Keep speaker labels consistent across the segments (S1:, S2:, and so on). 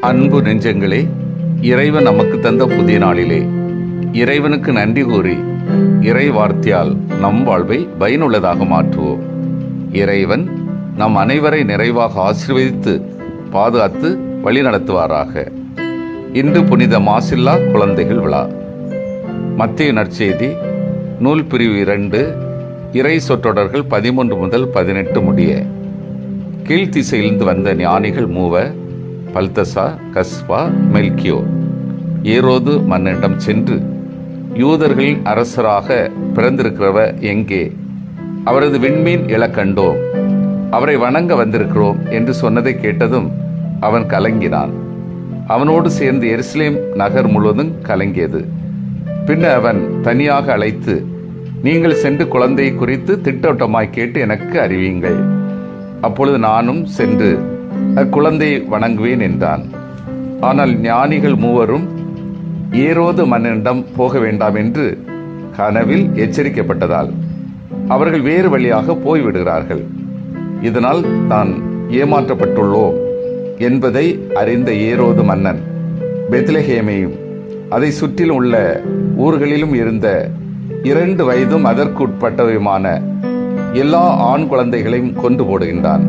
S1: அன்பு நெஞ்சங்களே இறைவன் நமக்கு தந்த புதிய நாளிலே. இறைவனுக்கு நன்றி கூறி இறை வார்த்தையால் நம் வாழ்வை பயனுள்ளதாக மாற்றுவோம். இறைவன் நம் அனைவரை நிறைவாக ஆசீர்வதித்து பாதுகாத்து வழிநடத்துவாராக. இன்று புனித மாசில்லா குழந்தைகள் விழா. மத்திய நற்செய்தி நூல் பிரிவு இரண்டு இறை சொற்றொடர்கள் பதிமூன்று முதல் பதினெட்டு முடிய. கீழ்த்திசையிலிருந்து வந்த ஞானிகள் மூவ பல்தசா கஸ்வா மெல்கியோ. ஏரோது மன்னனிடம் சென்று யூதர்களின் அரசராக பிறந்திருக்கிறவ எங்கே? அவரது விண்மீன் இழக்கண்டோம் அவரை வணங்க வந்திருக்கிறோம் என்று சொன்னதை கேட்டதும் அவன் கலங்கினான். அவனோடு சேர்ந்து எருசலேம் நகர் முழுவதும் கலங்கியது. பின்னர் அவன் தனியாக அழைத்து நீங்கள் சென்று குழந்தையை குறித்து திட்டவட்டமாய் கேட்டு எனக்கு அறிவியுங்கள். அப்பொழுது நானும் சென்று அக்குழந்தையை வணங்குவேன் என்றான். ஆனால் ஞானிகள் மூவரும் ஏரோது மன்னனிடம் போக வேண்டாம் என்று கனவில் எச்சரிக்கப்பட்டதால் அவர்கள் வேறு வழியாக போய்விடுகிறார்கள். இதனால் தான் ஏமாற்றப்பட்டுள்ளோம் என்பதை அறிந்த ஏரோது மன்னன் பெத்லஹேமையும் அதை சுற்றிலும் உள்ள ஊர்களிலும் இருந்த இரண்டு வயதும் அதற்குட்பட்டவையுமான எல்லா ஆண் குழந்தைகளையும் கொண்டு போடுகின்றான்.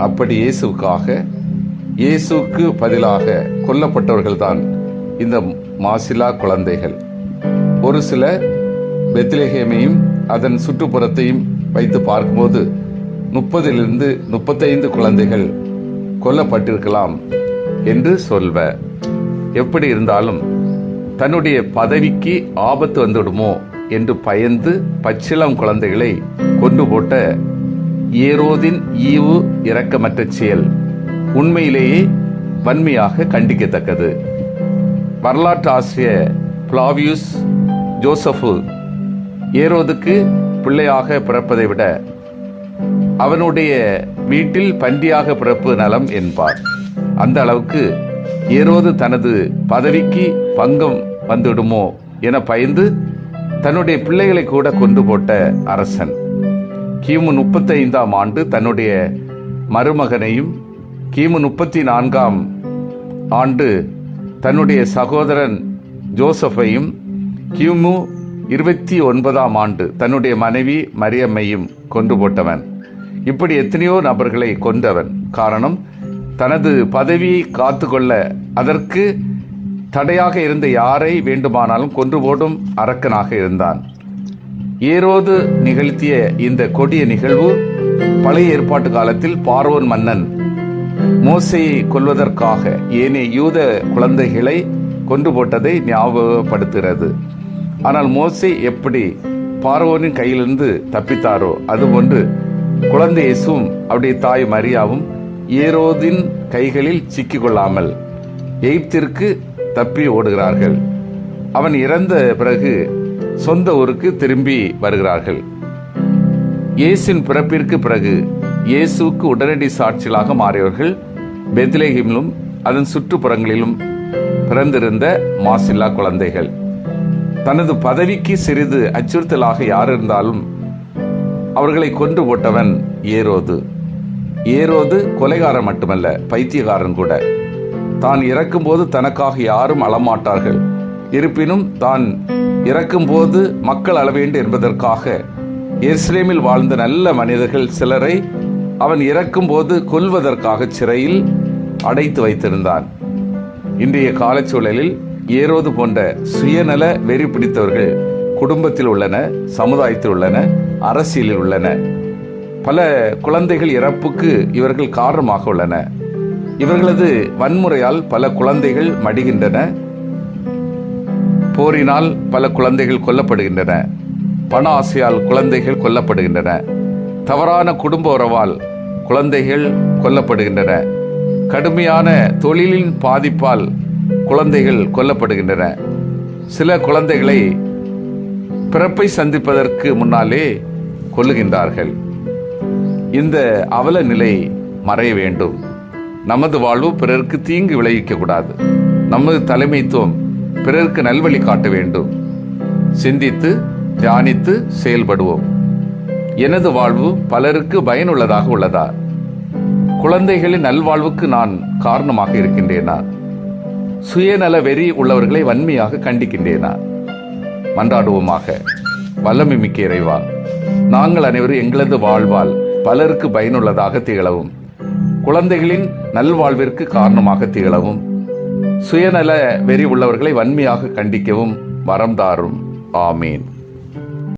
S1: அப்படி இயேசுக்காக இயேசுவுக்கு பதிலாக கொல்லப்பட்டவர்கள்தான் இந்த மாசிலா குழந்தைகள். ஒரு சில பெத்லேஹேமையும் அதன் சுற்றுப்புறத்தையும் வைத்து பார்க்கும்போது முப்பதிலிருந்து முப்பத்தைந்து குழந்தைகள் கொல்லப்பட்டிருக்கலாம் என்று சொல்வ. எப்படி இருந்தாலும் தன்னுடைய பதவிக்கு ஆபத்து வந்துவிடுமோ என்று பயந்து பச்சிளம் குழந்தைகளை கொண்டு போட்ட ஏரோதின் ஈவு இரக்கமற்ற செயல். உண்மையிலேயே வன்மையாக கண்டிக்கத்தக்கது. வரலாற்று ஆசிரியர் பிளாவியூஸ் ஜோசஃபு ஏரோதுக்கு பிள்ளையாக பிறப்பதை விட அவனுடைய வீட்டில் பன்றியாக பிறப்பு நலம் என்பார். அந்த அளவுக்கு ஏரோது தனது பதவிக்கு பங்கம் வந்துவிடுமோ என பயந்து தன்னுடைய பிள்ளைகளை கூட கொண்டு போட்ட அரசன். கிமு முப்பத்தைந்தாம் ஆண்டு தன்னுடைய மருமகனையும் கிமு முப்பத்தி நான்காம் ஆண்டு தன்னுடைய சகோதரன் ஜோசஃபையும் கிமு இருபத்தி ஒன்பதாம் ஆண்டு தன்னுடைய மனைவி மரியம்மையும் கொண்டு போட்டவன். இப்படி எத்தனையோ நபர்களை கொண்டவன் காரணம் தனது பதவியை காத்துக்கொள்ள அதற்கு தடையாக இருந்த யாரை வேண்டுமானாலும் கொன்று போடும் அரக்கனாக இருந்தான். ஏரோது நிகழ்த்திய இந்த கொடிய நிகழ்வு பழைய ஏற்பாட்டு காலத்தில் பார்வோன் மன்னன் மோசையை கொல்வதற்காக ஏனைய யூத குழந்தைகளை கொண்டு போட்டதை ஞாபகப்படுத்துகிறது. ஆனால் மோசை எப்படி பார்வோனின் கையிலிருந்து தப்பித்தாரோ அதுபோன்று குழந்தை இயேசுவும் அவருடைய தாய் மரியாவும் ஏரோதின் கைகளில் சிக்கிக்கொள்ளாமல் எகிப்திற்கு தப்பி ஓடுகிறார்கள். அவன் இறந்த பிறகு சொந்த ஊருக்கு திரும்பி வருகிறார்கள். இயேசின் பிறப்பிற்கு பிறகு இயேசுவுக்கு உடனடி சாட்சிகளாக மாறியவர்கள் பெத்லேஹிமிலும் அதன் சுற்றுப்புறங்களிலும் பிறந்திருந்த மாசில்லா குழந்தைகள். தனது பதவிக்கு சிறிது அச்சுறுத்தலாக யார் இருந்தாலும் அவர்களை கொன்று போட்டவன் ஏரோது. ஏரோது கொலைகாரன் மட்டுமல்ல பைத்தியக்காரன் கூட. தான் இறக்கும்போது தனக்காக யாரும் அழமாட்டார்கள். இருப்பினும் தான் இறக்கும்போது மக்கள் அளவேண்டு என்பதற்காக எருசலேமில் வாழ்ந்த நல்ல மனிதர்கள் சிலரை அவன் இறக்கும்போது கொல்வதற்காக சிறையில் அடைத்து வைத்திருந்தான். இன்றைய காலச்சூழலில் ஏரோது போன்ற சுயநல வெறி பிடித்தவர்கள் குடும்பத்தில் உள்ளன சமுதாயத்தில் உள்ளன அரசியலில் உள்ளன. பல குழந்தைகள் இறப்புக்கு இவர்கள் காரணமாக உள்ளன. இவர்களது வன்முறையால் பல குழந்தைகள் மடிகின்றன. போரினால் பல குழந்தைகள் கொல்லப்படுகின்றன. பண ஆசையால் குழந்தைகள் கொல்லப்படுகின்றன. தவறான குடும்ப உறவால் குழந்தைகள் கொல்லப்படுகின்றன. கடுமையான தொழிலின் பாதிப்பால் குழந்தைகள் கொல்லப்படுகின்றன. சில குழந்தைகளை பிறப்பை சந்திப்பதற்கு முன்னாலே கொல்லுகின்றார்கள். இந்த அவல நிலை மறைய வேண்டும். நமது வாழ்வு பிறருக்கு தீங்கு விளைவிக்க கூடாது நமது தலைமைத்துவம் பிறருக்கு நல்வழி காட்ட வேண்டும். சிந்தித்து தியானித்து செயல்படுவோம். எனது வாழ்வு பலருக்கு பயனுள்ளதாக உள்ளதா? குழந்தைகளின் நல்வாழ்வுக்கு நான் காரணமாக இருக்கின்றேனா? சுயநல வெறி உள்ளவர்களை வன்மையாக கண்டிக்கின்றேனா? மன்றாடுவோமாக. வல்லமை மிக்க இறைவா நாங்கள் அனைவரும் எங்களது வாழ்வால் பலருக்கு பயனுள்ளதாக திகழவும். குழந்தைகளின் நல்வாழ்விற்கு காரணமாக திகழவும். சுயநல வெறி உள்ளவர்களை வன்மையாக கண்டிக்கவும் வரம் தாரும். ஆமீன்.